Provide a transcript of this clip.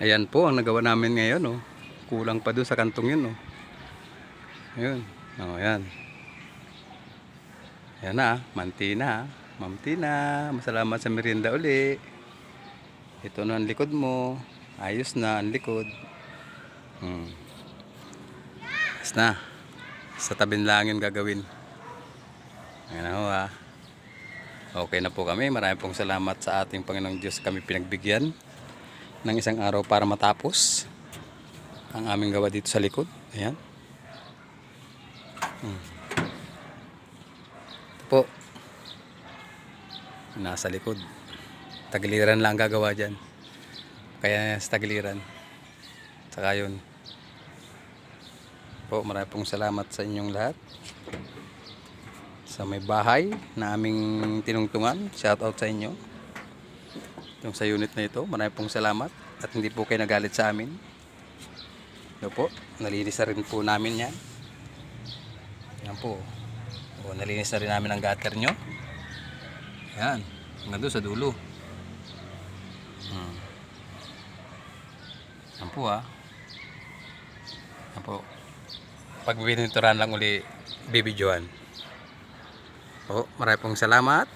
Ayan po ang nagawa namin ngayon, oh. Kulang pa doon sa kantong yun, oh. Ayun. Oh, ayan. Ayan na, ah. manti na. ah. Mamti na. Masalamat sa merienda uli. Ito na ang likod mo. Ayos na ang likod. Hmm. Ayos na. Sa tabing langin gagawin. Ayan ho, ah. Okay na po kami. Marami pong salamat sa ating Panginoong Diyos kami pinagbigyan ng isang araw para matapos ang aming gawa dito sa likod. Ayan. Hmm. Ito po. Nasa likod. Tagiliran lang ang gagawa dyan. Kaya sa tagiliran. Saka yun. Po, marami pong salamat sa inyong lahat sa may bahay na aming tinungtungan. Shout out sa inyo. Yung sa unit na ito, marami pong salamat at hindi po kayo nagalit sa amin. Ito po, nalinis na rin po namin yan. Yan po. O, nalinis na rin namin ang gutter nyo. Yan, hanggang doon sa dulo. Hmm. Yan po ah. Yan po. Pag lang uli, bibidyoan. Po, marami pong salamat.